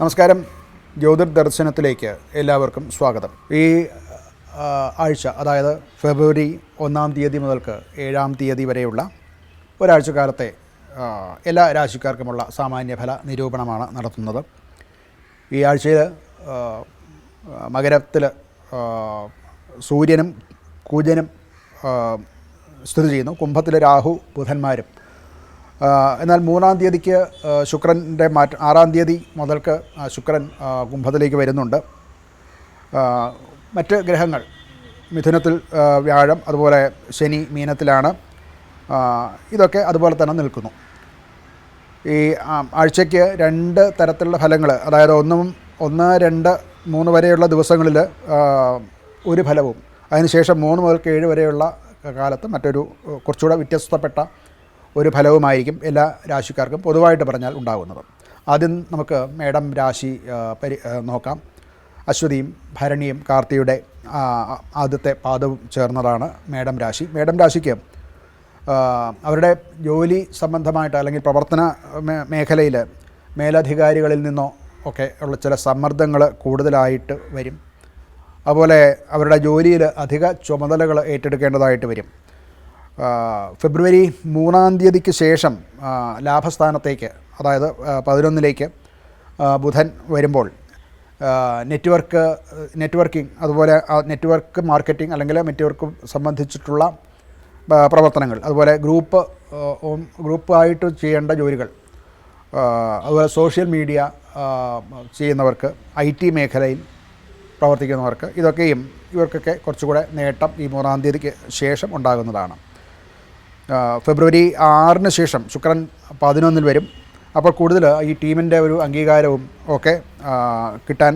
നമസ്കാരം. ജ്യോതിർ ദർശനത്തിലേക്ക് എല്ലാവർക്കും സ്വാഗതം. ഈ ആഴ്ച അതായത് ഫെബ്രുവരി ഒന്നാം തീയതി മുതൽക്ക് ഏഴാം തീയതി വരെയുള്ള ഒരാഴ്ച കാലത്തെ എല്ലാ രാശിക്കാർക്കുമുള്ള സാമാന്യഫല നിരൂപണമാണ് നടത്തുന്നത്. ഈ ആഴ്ചയിൽ മകരത്തിൽ സൂര്യനും കൂജനും സ്ഥിതി ചെയ്യുന്നു. കുംഭത്തിൽ രാഹു ബുധന്മാരും എന്നാൽ മൂന്നാം തീയതിക്ക് ശുക്രന്റെ മാറ്റ ആറാം തീയതി മുതൽക്ക് ശുക്രൻ കുംഭത്തിലേക്ക് വരുന്നുണ്ട്. മറ്റ് ഗ്രഹങ്ങൾ മിഥുനത്തിൽ വ്യാഴം അതുപോലെ ശനി മീനത്തിലാണ്. ഇതൊക്കെ അതുപോലെ തന്നെ നിൽക്കുന്നു. ഈ ആഴ്ചയ്ക്ക് രണ്ട് തരത്തിലുള്ള ഫലങ്ങൾ അതായത് ഒന്നും ഒന്ന് രണ്ട് മൂന്ന് വരെയുള്ള ദിവസങ്ങളിൽ ഒരു ഫലവും അതിനുശേഷം മൂന്ന് മുതൽക്ക് ഏഴ് വരെയുള്ള കാലത്ത് മറ്റൊരു കുറച്ചുകൂടെ വ്യത്യസ്തപ്പെട്ട ഒരു ഫലവുമായിരിക്കും എല്ലാ രാശിക്കാർക്കും പൊതുവായിട്ട് പറഞ്ഞാൽ ഉണ്ടാകുന്നത്. ആദ്യം നമുക്ക് മേടം രാശി പരി നോക്കാം. അശ്വതിയും ഭരണിയും കാർത്തിയുടെ ആദ്യത്തെ പാദവും ചേർന്നതാണ് മേടം രാശി. മേടം രാശിക്ക് അവരുടെ ജോലി സംബന്ധമായിട്ട് അല്ലെങ്കിൽ പ്രവർത്തന മേഖലയിൽ മേലധികാരികളിൽ നിന്നോ ഒക്കെ ഉള്ള ചില സമ്മർദ്ദങ്ങൾ കൂടുതലായിട്ട് വരും. അതുപോലെ അവരുടെ ജോലിയിൽ അധിക ചുമതലകൾ ഏറ്റെടുക്കേണ്ടതായിട്ട് വരും. ഫെബ്രുവരി മൂന്നാം തീയതിക്ക് ശേഷം ലാഭസ്ഥാനത്തേക്ക് അതായത് പതിനൊന്നിലേക്ക് ബുധൻ വരുമ്പോൾ നെറ്റ്വർക്ക് നെറ്റ്വർക്കിംഗ് അതുപോലെ നെറ്റ്വർക്ക് മാർക്കറ്റിംഗ് അല്ലെങ്കിൽ നെറ്റ്വർക്ക് സംബന്ധിച്ചിട്ടുള്ള പ്രവർത്തനങ്ങൾ അതുപോലെ ഗ്രൂപ്പ് ഗ്രൂപ്പായിട്ട് ചെയ്യേണ്ട ജോലികൾ അതുപോലെ സോഷ്യൽ മീഡിയ ചെയ്യുന്നവർക്ക് ഐ ടി മേഖലയിൽ പ്രവർത്തിക്കുന്നവർക്ക് ഇതൊക്കെയും ഇവർക്കൊക്കെ കുറച്ചുകൂടെ നേട്ടം ഈ മൂന്നാം തീയതിക്ക് ശേഷം ഉണ്ടാകുന്നതാണ്. ഫെബ്രുവരി ആറിന് ശേഷം ശുക്രൻ പതിനൊന്നിൽ വരും. അപ്പോൾ കൂടുതൽ ഈ ടീമിന്റെ ഒരു അംഗീകാരവും ഒക്കെ കിട്ടാൻ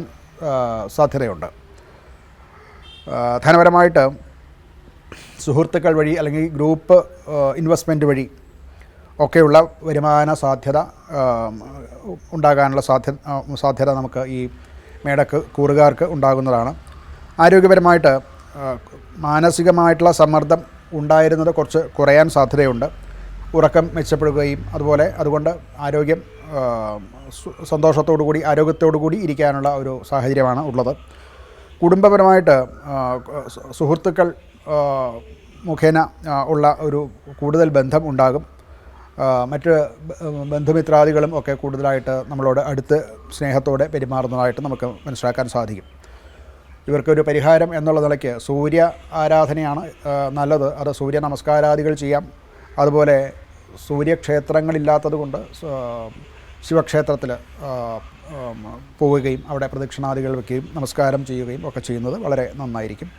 സാധ്യതയുണ്ട്. ധനപരമായിട്ട് സുഹൃത്തുക്കൾ വഴി അല്ലെങ്കിൽ ഗ്രൂപ്പ് ഇൻവെസ്റ്റ്മെന്റ് വഴി ഒക്കെയുള്ള വരുമാന സാധ്യത ഉണ്ടാകാനുള്ള സാധ്യത സാധ്യത നമുക്ക് ഈ മേടക്ക് കൂറുകാർക്ക് ഉണ്ടാകുന്നതാണ്. ആരോഗ്യപരമായിട്ട് മാനസികമായിട്ടുള്ള സമ്മർദ്ദം ഉണ്ടായിരുന്നത് കുറച്ച് കുറയാൻ സാധ്യതയുണ്ട്. ഉറക്കം മെച്ചപ്പെടുകയും അതുപോലെ അതുകൊണ്ട് ആരോഗ്യം സന്തോഷത്തോടു കൂടി ആരോഗ്യത്തോടു കൂടി ഇരിക്കാനുള്ള ഒരു സാഹചര്യമാണ് ഉള്ളത്. കുടുംബപരമായിട്ട് സുഹൃത്തുക്കൾ മുഖേന ഉള്ള ഒരു കൂടുതൽ ബന്ധം ഉണ്ടാകും. മറ്റ് ബന്ധുമിത്രാദികളും ഒക്കെ കൂടുതലായിട്ട് നമ്മളോട് അടുത്ത് സ്നേഹത്തോടെ പെരുമാറുന്നതായിട്ട് നമുക്ക് മനസ്സിലാക്കാൻ സാധിക്കും. ഇവർക്കൊരു പരിഹാരം എന്നുള്ള നിലയ്ക്ക് സൂര്യ ആരാധനയാണ് നല്ലത്. അത് സൂര്യ നമസ്കാരാദികൾ ചെയ്യാം. അതുപോലെ സൂര്യക്ഷേത്രങ്ങളില്ലാത്തത് കൊണ്ട് ശിവക്ഷേത്രത്തിൽ പോവുകയും അവിടെ പ്രദക്ഷിണാദികൾ വയ്ക്കുകയും നമസ്കാരം ചെയ്യുകയും ഒക്കെ ചെയ്യുന്നത് വളരെ നന്നായിരിക്കും.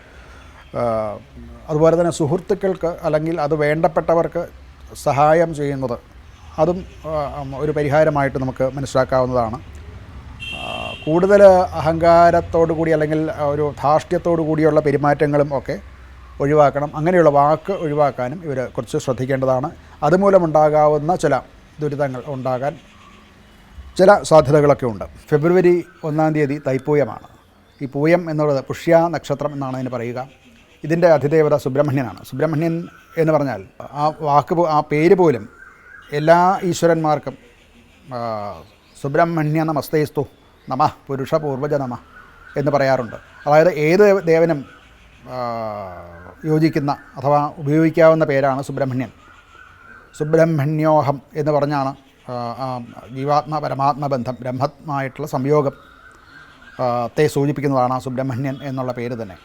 അതുപോലെ തന്നെ സുഹൃത്തുക്കൾക്ക് അല്ലെങ്കിൽ അത് വേണ്ടപ്പെട്ടവർക്ക് സഹായം ചെയ്യുന്നത് അതും ഒരു പരിഹാരമായിട്ട് നമുക്ക് മനസ്സിലാക്കാവുന്നതാണ്. കൂടുതൽ അഹങ്കാരത്തോടു കൂടി അല്ലെങ്കിൽ ഒരു ധാർഷ്ട്യത്തോടു കൂടിയുള്ള പെരുമാറ്റങ്ങളും ഒക്കെ ഒഴിവാക്കണം. അങ്ങനെയുള്ള വാക്ക് ഒഴിവാക്കാനും ഇവർ കുറച്ച് ശ്രദ്ധിക്കേണ്ടതാണ്. അതുമൂലമുണ്ടാകാവുന്ന ചില ദുരിതങ്ങൾ ഉണ്ടാകാൻ ചില സാധ്യതകളൊക്കെ ഉണ്ട്. ഫെബ്രുവരി ഒന്നാം തീയതി തൈപ്പൂയമാണ്. ഈ പൂയം എന്നുള്ളത് പുഷ്യ നക്ഷത്രം എന്നാണ് അതിന് പറയുക. ഇതിന്റെ അതിദേവത സുബ്രഹ്മണ്യനാണ്. സുബ്രഹ്മണ്യൻ എന്ന് പറഞ്ഞാൽ ആ വാക്ക് ആ പേര് പോലും എല്ലാ ഈശ്വരന്മാർക്കും സുബ്രഹ്മണ്യ നമസ്തേസ്തു നമ പുരുഷ പൂർവജ നമ എന്ന് പറയാറുണ്ട്. അതായത് ഏത് ദേവനും യോജിക്കുന്ന അഥവാ ഉപയോഗിക്കാവുന്ന പേരാണ് സുബ്രഹ്മണ്യൻ. സുബ്രഹ്മണ്യോഹം എന്ന് പറഞ്ഞാണ് ജീവാത്മ പരമാത്മ ബന്ധം ബ്രഹ്മമായിട്ടുള്ള സംയോഗം ത്തെ സൂചിപ്പിക്കുന്നതാണ് സുബ്രഹ്മണ്യൻ എന്നുള്ള പേര് തന്നെ.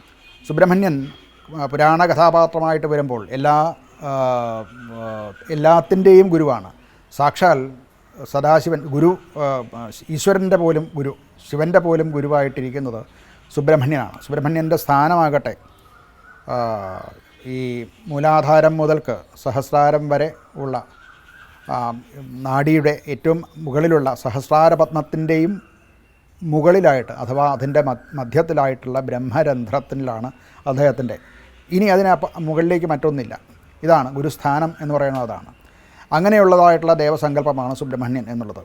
സുബ്രഹ്മണ്യൻ പുരാണ കഥാപാത്രമായിട്ട് വരുമ്പോൾ എല്ലാ എല്ലാത്തിന്റെയും ഗുരുവാണ്. സാക്ഷാൽ സദാശിവൻ ഗുരു ഈശ്വരന്റെ പോലും ഗുരു ശിവന്റെ പോലും ഗുരുവായിട്ടിരിക്കുന്നത് സുബ്രഹ്മണ്യനാണ്. സുബ്രഹ്മണ്യന്റെ സ്ഥാനമാകട്ടെ. ഈ മൂലാധാരം മുതൽക്ക് സഹസ്രാരം വരെ ഉള്ള നാടിയുടെ ഏറ്റവും മുകളിലുള്ള സഹസ്രാര പത്മത്തിന്റെയും മുകളിലായിട്ട് അഥവാ അതിന്റെ മധ്യത്തിലായിട്ടുള്ള ബ്രഹ്മരന്ധ്രത്തിലാണ് അദ്ദേഹത്തിന്റെ ഇനി അതിന് മുകളിലേക്ക് മറ്റൊന്നില്ല. ഇതാണ് ഗുരുസ്ഥാനം എന്ന് പറയുന്നത് അതാണ്. അങ്ങനെയുള്ളതായിട്ടുള്ള ദേവസങ്കല്പമാണ് സുബ്രഹ്മണ്യൻ എന്നുള്ളത്.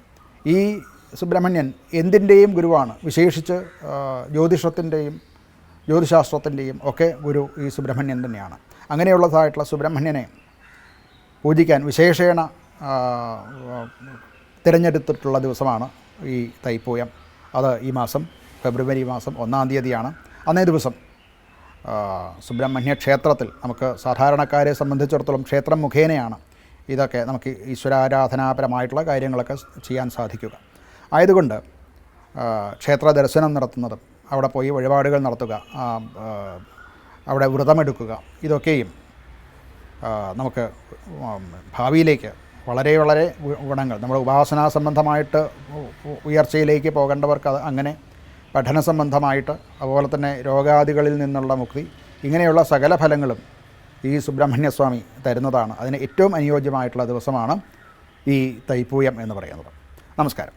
ഈ സുബ്രഹ്മണ്യൻ എന്തിന്റെയും ഗുരുവാണ്. വിശേഷിച്ച് ജ്യോതിഷത്തിന്റെയും ജ്യോതിശാസ്ത്രത്തിന്റെയും ഒക്കെ ഗുരു ഈ സുബ്രഹ്മണ്യൻ തന്നെയാണ്. അങ്ങനെയുള്ളതായിട്ടുള്ള സുബ്രഹ്മണ്യനെ പൂജിക്കാൻ വിശേഷേണ തിരഞ്ഞെടുത്തിട്ടുള്ള ദിവസമാണ് ഈ തൈപ്പൂയം. അത് ഈ മാസം ഫെബ്രുവരി മാസം ഒന്നാം തീയതിയാണ്. അന്നേ ദിവസം സുബ്രഹ്മണ്യ ക്ഷേത്രത്തിൽ നമുക്ക് സാധാരണക്കാരെ സംബന്ധിച്ചിടത്തോളം ക്ഷേത്രം മുഖേനയാണ് ഇതൊക്കെ നമുക്ക് ഈശ്വരാരാധനാപരമായിട്ടുള്ള കാര്യങ്ങളൊക്കെ ചെയ്യാൻ സാധിക്കുക. ആയതുകൊണ്ട് ക്ഷേത്ര ദർശനം നടത്തുന്നതും അവിടെ പോയി വഴിപാടുകൾ നടത്തുക അവിടെ വ്രതമെടുക്കുക ഇതൊക്കെയും നമുക്ക് ഭാവിയിലേക്ക് വളരെ വളരെ ഗുണങ്ങൾ നമ്മുടെ ഉപാസനാ സംബന്ധമായിട്ട് ഉയർച്ചയിലേക്ക് പോകേണ്ടവർക്ക് അത് അങ്ങനെ പഠന സംബന്ധമായിട്ട് അതുപോലെ തന്നെ രോഗാദികളിൽ നിന്നുള്ള മുക്തി ഇങ്ങനെയുള്ള സകല ഫലങ്ങളും ഈ സുബ്രഹ്മണ്യസ്വാമി തരുന്നതാണ്. അതിന് ഏറ്റവും അനുയോജ്യമായിട്ടുള്ള ദിവസമാണ് ഈ തൈപ്പൂയം എന്ന് പറയുന്നത്. നമസ്കാരം.